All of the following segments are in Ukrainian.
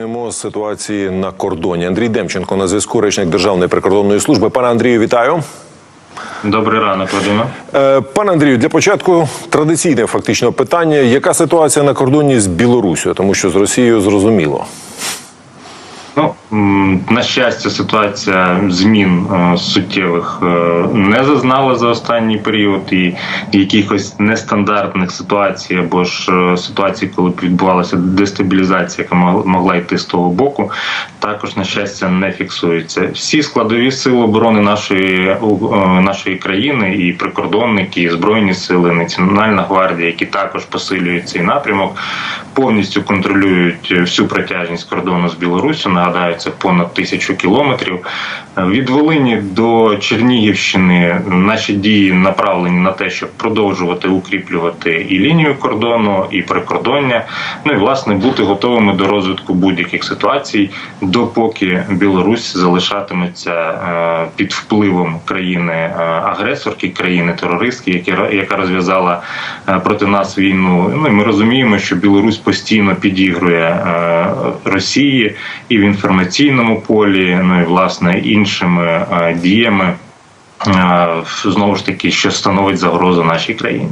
З ситуації на кордоні Андрій Демченко на зв'язку, речник Державної прикордонної служби. Пане Андрію, вітаю. Добрий ранок, Вадиме. Е, Пане Андрію, для початку традиційне фактично питання: яка ситуація на кордоні з Білорусію? Тому що з Росією зрозуміло. На щастя, ситуація змін е, суттєвих е, не зазнала за останній період, і якихось нестандартних ситуацій або ж е, ситуацій, коли відбувалася дестабілізація, яка мог- могла йти з того боку, також на щастя не фіксується. Всі складові сили оборони нашої нашої країни, і прикордонники, і збройні сили, Національна гвардія, які також посилюють цей напрямок, повністю контролюють всю протяжність кордону з Білоруссю. Нагадаю, це понад тисячу кілометрів. Від Волині до Чернігівщини наші дії направлені на те, щоб продовжувати укріплювати і лінію кордону, і прикордоння. Ну і власне бути готовими до розвитку будь-яких ситуацій, допоки Білорусь залишатиметься е, під впливом країни е, країни терористки, яка розв'язала е, проти нас війну. Ну і ми розуміємо, що Білорусь постійно підігрує Росії і в інформаційному полі, ну і власне іншими е, діями. е, Знову ж таки, що становить загрозу нашій країні.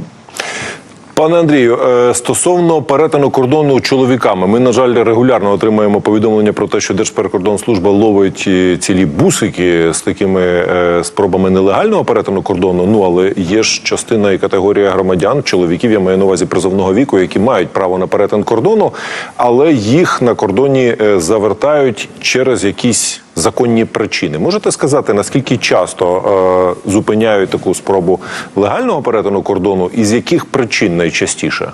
Пане Андрію, е, стосовно перетину кордону чоловіками, ми на жаль регулярно отримуємо повідомлення про те, що Держприкордонслужба ловить цілі бусики з такими спробами нелегального перетину кордону. Ну але є ж частина і категорія громадян, чоловіків, я маю на увазі призовного віку, які мають право на перетин кордону, але їх на кордоні завертають через якісь законні причини. Можете сказати, наскільки часто е, зупиняють таку спробу легального перетину кордону, і з яких причин найчастіше?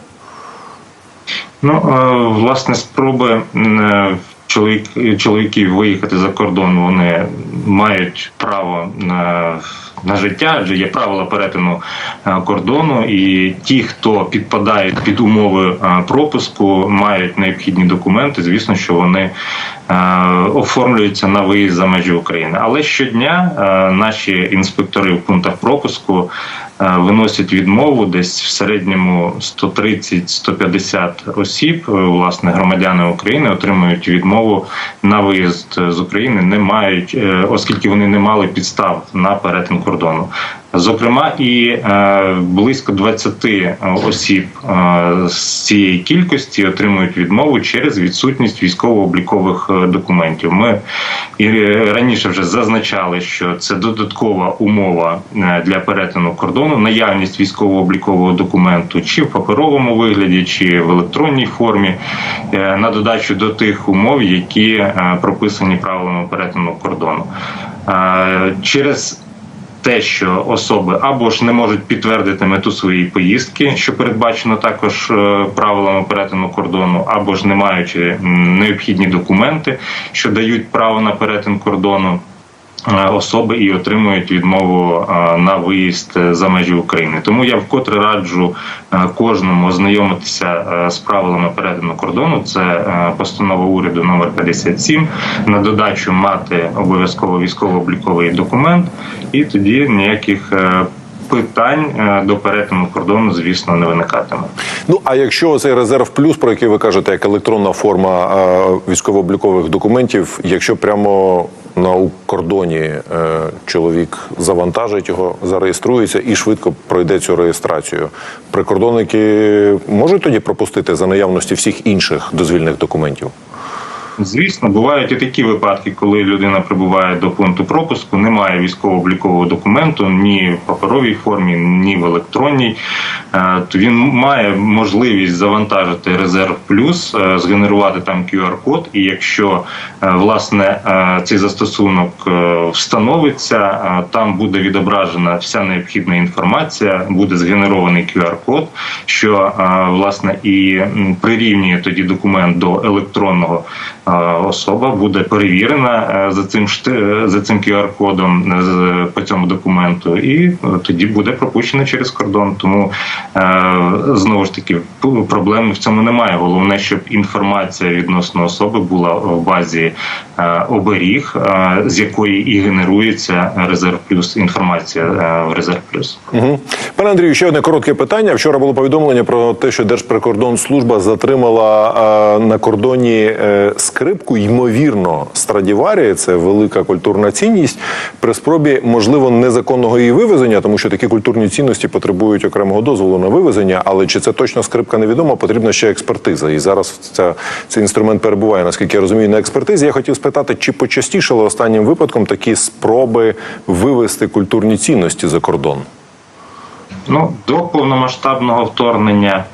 Ну, е, власне, спроби е, чоловік, чоловіків виїхати за кордон, вони мають право на, на життя, адже є правила перетину е, кордону, і ті, хто підпадають під умови е, пропуску, мають необхідні документи. Звісно, що вони е, оформлюються на виїзд за межі України. Але щодня наші інспектори в пунктах пропуску виносять відмову десь в середньому 130-150 осіб, власне, громадяни України отримують відмову на виїзд з України, не мають, оскільки вони не мали підстав на перетин кордону. Зокрема, і е, близько 20 осіб е, з цієї кількості отримують відмову через відсутність військово-облікових е, документів. Ми і раніше вже зазначали, що це додаткова умова е, для перетину кордону, наявність військово-облікового документу чи в паперовому вигляді, чи в електронній формі, е, на додачу до тих умов, які е, прописані правилами перетину кордону. Е, Через те, що особи або ж не можуть підтвердити мету своєї поїздки, що передбачено також е, правилами перетину кордону, або ж не маючи необхідні документи, що дають право на перетин кордону. Е, Особи і отримують відмову е, на виїзд е, за межі України. Тому я вкотре раджу кожному ознайомитися з правилами перетину кордону. Це постанова уряду номер 57. На додачу мати обов'язково військово-обліковий документ, і тоді ніяких питань до перетину кордону, звісно, не виникатиме. Ну а якщо цей резерв плюс, про який ви кажете, як електронна форма військово-облікових документів, якщо прямо на кордоні е, чоловік завантажить його, зареєструється і швидко пройде цю реєстрацію, прикордонники можуть тоді пропустити за наявності всіх інших дозвільних документів? Звісно, бувають і такі випадки, коли людина прибуває до пункту пропуску, немає військово-облікового документу ні в паперовій формі, ні в електронній. Е, То він має можливість завантажити резерв плюс, е, згенерувати там QR-код. І якщо е, власне цей застосунок встановиться, там буде відображена вся необхідна інформація, буде згенерований QR-код, що власне і прирівнює тоді документ до електронного особа буде перевірена е, за цим шти- за цим QR-кодом е, по цьому документу, і е, тоді буде пропущена через кордон. Тому е, знову ж таки п- проблем в цьому немає. Головне, щоб інформація відносно особи була в базі е, оберіг, е, з якої і генерується резерв плюс інформація е, в резерв плюс. Угу. Пане Андрію, ще одне коротке питання. Вчора було повідомлення про те, що Держприкордонслужба затримала е, на кордоні е, з скрипку, ймовірно, Страдіварі, це велика культурна цінність, при спробі, можливо, незаконного її вивезення, тому що такі культурні цінності потребують окремого дозволу на вивезення. Але чи це точно скрипка невідомо, потрібна ще експертиза. І зараз ця, цей інструмент перебуває, наскільки я розумію, на експертизі. Я хотів спитати, чи почастішали останнім випадком такі спроби вивезти культурні цінності за кордон? Ну, до повномасштабного вторгнення,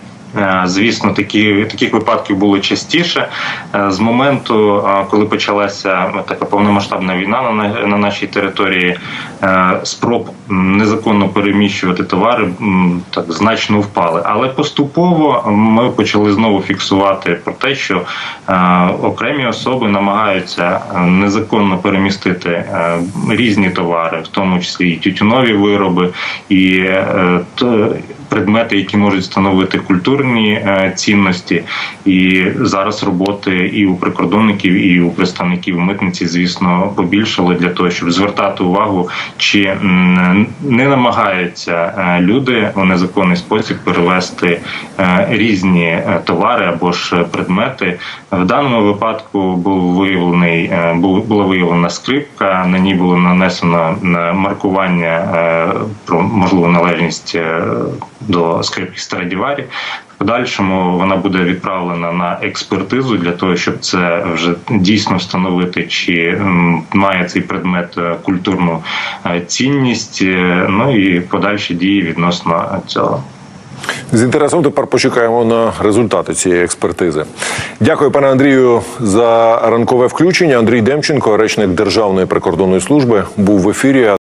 звісно, такі, таких випадків було частіше. Е, З моменту, е, коли почалася така повномасштабна війна на, на- на нашій території, е, спроб незаконно переміщувати товари так значно впали. Але поступово ми почали знову фіксувати про те, що е, окремі особи намагаються е, незаконно перемістити е, різні товари, в тому числі і тютюнові вироби, і предмети, які можуть становити культурні цінності. І зараз роботи і у прикордонників, і у представників митниці, звісно, побільшало для того, щоб звертати увагу, чи не намагаються е, люди у незаконний спосіб перевести е, різні е, товари або ж предмети. В даному випадку був виявлений була виявлена скрипка. На ній було нанесено маркування про можливу належність до скрипки Страдіварі. Подальшому вона буде відправлена на експертизу для того, щоб це вже дійсно встановити, чи має цей предмет е, культурну е, цінність. е, Ну і подальші дії відносно цього. З інтересом тепер почекаємо на результати цієї експертизи. Дякую, пане Андрію, за ранкове включення. Андрій Демченко, речник Державної прикордонної служби, був в ефірі.